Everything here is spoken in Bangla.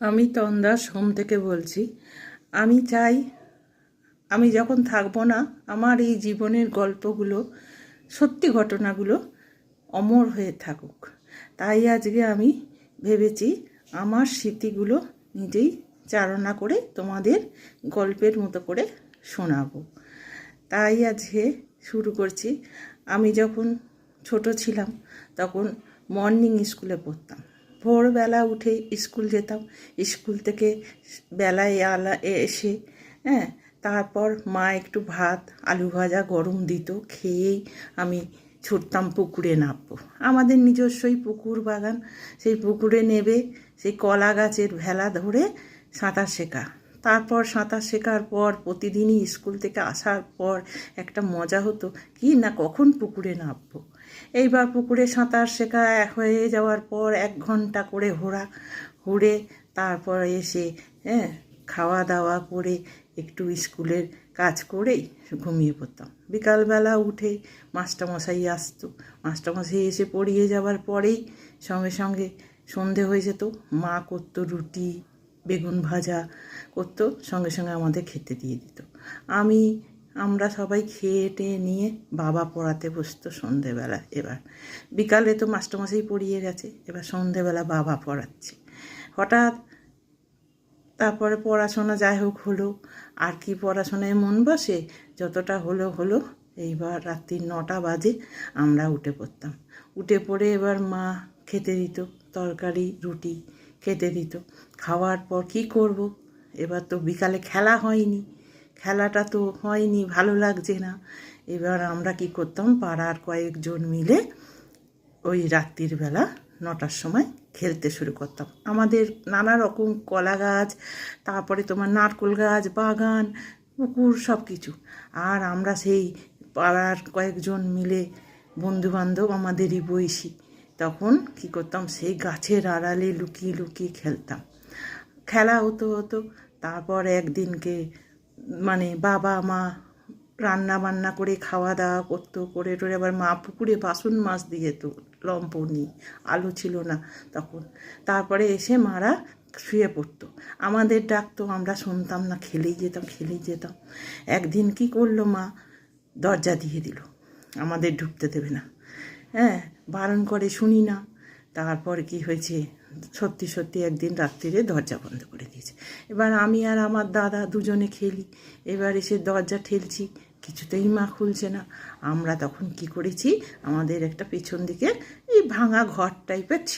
আমি তন্দাস হোম থেকে বলছি, আমি চাই, আমি যখন থাকব না, আমার এই জীবনের গল্পগুলো, সত্যি ঘটনাগুলো অমর হয়ে থাকুক। তাই আজকে আমি ভেবেছি, আমার স্মৃতিগুলো নিজেই চারণা করে তোমাদের গল্পের মতো করে শোনাবো। তাই আজকে শুরু করছি। আমি যখন ছোট ছিলাম, তখন মর্নিং স্কুলে পড়তাম। ভোরবেলা উঠে স্কুল যেতাম। স্কুল থেকে বেলায় আলা এসে হ্যাঁ তারপর মা একটু ভাত, আলু ভাজা গরম দিত, খেয়েই আমি ছুটতাম পুকুরে নামবো। আমাদের নিজস্বই পুকুর বাগান, সেই পুকুরে নেবে সেই কলা গাছের ভেলা ধরে সাঁতার শেখা। তারপর সাঁতার শেখার পর, প্রতিদিনই স্কুল থেকে আসার পর একটা মজা হতো। কি না, কখন পুকুরে নামবো? এইবার পুকুরে সাঁতার শেখা হয়ে যাওয়ার পর এক ঘণ্টা করে ঘোরা, ঘুরে তারপর এসে হ্যাঁ খাওয়া দাওয়া করে একটু স্কুলের কাজ করেই ঘুমিয়ে পড়তাম। বিকালবেলা উঠে মাস্টারমশাই আসতো। মাস্টারমশাই এসে পড়িয়ে যাওয়ার পরেই সঙ্গে সঙ্গে সন্ধে হয়ে যেত। মা করতো রুটি বেগুন ভাজা করতো, সঙ্গে সঙ্গে আমাদের খেতে দিয়ে দিত। আমি, আমরা সবাই খেয়ে টেয়ে নিয়ে বাবা পড়াতে বসতো সন্ধেবেলা এবার। বিকালে তো মাস্টারমশাই পড়িয়ে গেছে, এবার সন্ধেবেলা বাবা পড়াচ্ছে। হঠাৎ তারপরে পড়াশোনা যাই হোক হলো, আর কি পড়াশোনায় মন বসে, যতটা হলো হলো, এইবার রাত্রি নটা বাজে আমরা উঠে পড়তাম। উঠে পড়ে এবার মা খেতে দিত, তরকারি, রুটি খেতে দিত। খাওয়ার পর কি করব? এবার তো বিকালে খেলা হয়নি। খেলাটা তো হয়নি, ভালো লাগছে না। এবার আমরা কি করতাম, পাড়ার কয়েকজন মিলে ওই রাত্রির বেলা নটার সময় খেলতে শুরু করতাম। আমাদের নানা রকম কলা গাছ, তারপরে তোমার নারকোল গাছ, বাগান, পুকুর সব কিছু আর আমরা সেই পাড়ার কয়েকজন মিলে বন্ধুবান্ধব, আমাদেরই বয়সী। তখন কি করতাম? সেই গাছের আড়ালে লুকিয়ে লুকিয়ে খেলতাম। খেলা হতো হতো। তারপর একদিনকে মানে বাবা, মা রান্না বান্না করে, খাওয়া দাওয়া করতো, করে টোরে আবার মা পুকুরে বাসন মাছ দিয়ে যেত লম্প নিয়ে আলু ছিল না তখন। তারপরে এসে মারা শুয়ে পড়তো। আমাদের ডাকতো, আমরা শুনতাম না, খেলেই যেতাম খেলেই যেতাম। একদিন কি করল মা? দরজা দিয়ে দিল। আমাদের ঢুকতে দেবে না। হ্যাঁ? বারণ করে শুনি না। তারপর কি হয়েছে? সত্যি সত্যি একদিন রাত্রিরে দরজা বন্ধ করে দিয়েছে। এবার আমি আর আমার দাদা দুজনে খেলি। এবার এসে দরজা ঠেলছি। কিছুতেই মা খুলছে না। আমরা তখন কি করেছি? আমাদের একটা পেছন দিকে এই ভাঙা ঘর টাইপের ছিল।